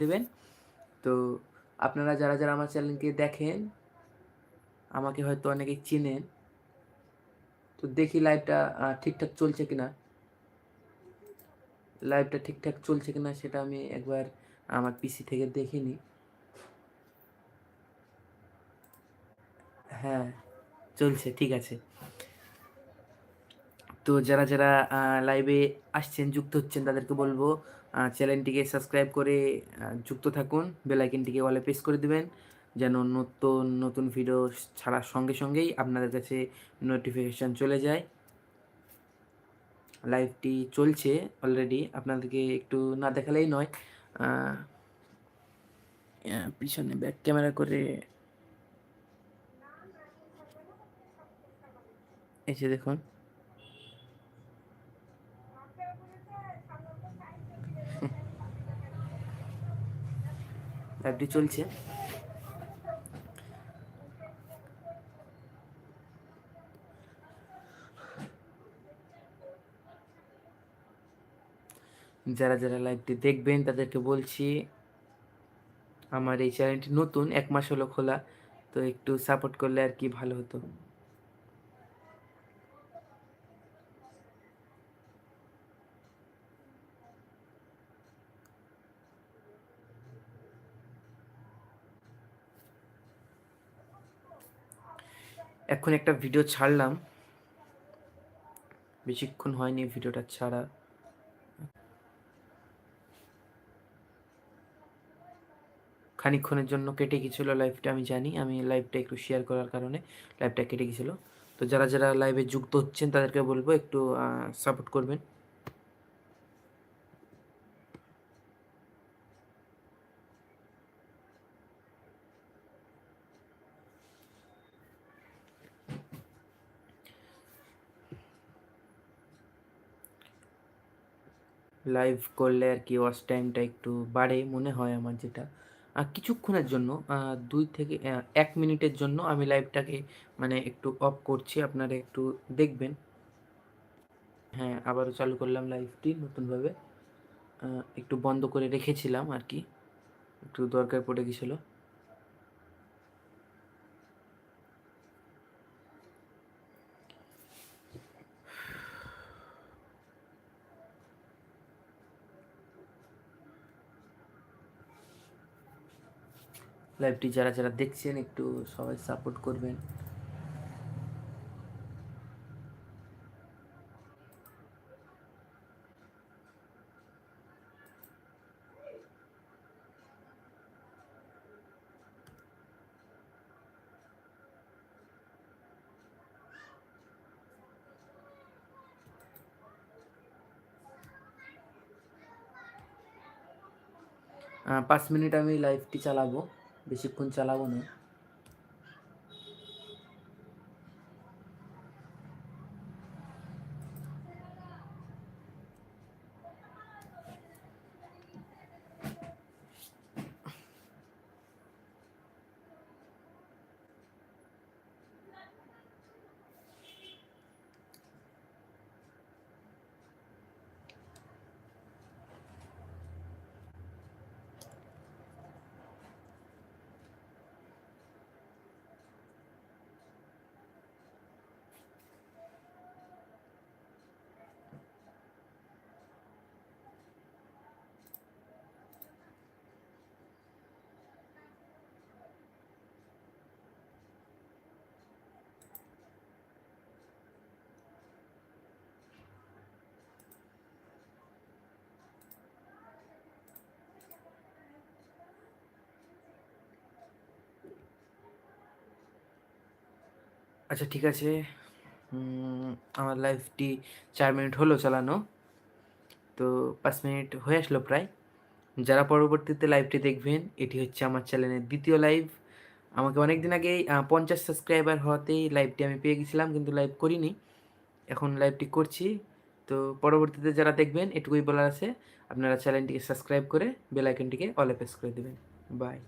দেবেন। তো আপনারা যারা যারা আমার চ্যানেলকে দেখেন, আমাকে হয়তো অনেকেই চেনেন, তো দেখি লাইভটা ঠিকঠাক চলছে কিনা। লাইভটা ঠিকঠাক চলছে কিনা সেটা আমি একবার আমার পিসি থেকে দেখে নিই। হ্যাঁ চলছে, ঠিক আছে। তো যারা যারা লাইভে আসছেন, যুক্ত হচ্ছেন, তাদেরকে বলব চ্যানেলটিকে সাবস্ক্রাইব করে যুক্ত থাকুন বেলাইকিনটিকে ওয়ালে প্রেস করে দেবেন, যেন নতুন নতুন ভিডিও ছাড়ার সঙ্গে সঙ্গেই আপনাদের কাছে নোটিফিকেশান চলে যায়। লাইভটি চলছে অলরেডি আপনাদেরকে একটু না দেখালেই নয় পিছনে ব্যাক ক্যামেরা করে এসে দেখুন। লাইভটি চলছে। যারা যারা লাইভটি দেখবেন, তাদেরকে বলছি, আমার এই চ্যানেলটি নতুন, এক মাস হলো খোলা, তো একটু সাপোর্ট করলে আর কি ভালো হতো। এখন একটা ভিডিও ছাড়লাম। বেশিক্ষণ হয়নি ভিডিওটা ছাড়া। খানিক্ষণের জন্য কেটে গেছিল লাইভটা আমি জানি। আমি লাইভটা একটু শেয়ার করার কারণে লাইভটা কেটে গেছিল। তো যারা যারা লাইভে যুক্ত হচ্ছেন, তাদেরকে বলব একটু সাপোর্ট করবেন। লাইভ করলে আর কি ওয়াচ টাইমটা একটু বাড়ে মনে হয় আমার যেটা। কিছুক্ষণের জন্য দুই থেকে এক মিনিটের জন্য আমি লাইভটাকে মানে একটু অফ করছি, আপনারা একটু দেখবেন। হ্যাঁ আবারও চালু করলাম লাইভটি নতুনভাবে। একটু বন্ধ করে রেখেছিলাম আর কি। একটু দরকার পড়ে গেছিল। লাইভটি যারা যারা দেখছেন একটু সবাই সাপোর্ট করবেন। পাঁচ মিনিট আমি লাইভটি চালাবো বেশিক্ষণ চালাবো না। আচ্ছা ঠিক আছে। আমার লাইফটি চার মিনিট হলো চালানো। তো পাঁচ মিনিট হয়ে আসলো প্রায়। যারা পরবর্তীতে লাইভটি দেখবেন, এটি হচ্ছে আমার চ্যানেলের দ্বিতীয় লাইভ। আমাকে অনেক দিন আগেই পঞ্চাশ সাবস্ক্রাইবার হওয়াতেই লাইভটি আমি পেয়ে গেছিলাম, কিন্তু লাইভ করিনি। এখন লাইভটি করছি। তো পরবর্তীতে যারা দেখবেন, এটুকুই বলার আছে। আপনারা চ্যানেলটিকে সাবস্ক্রাইব করে বেল আইকনটিকে অলে প্রেস করে দেবেন। বাই।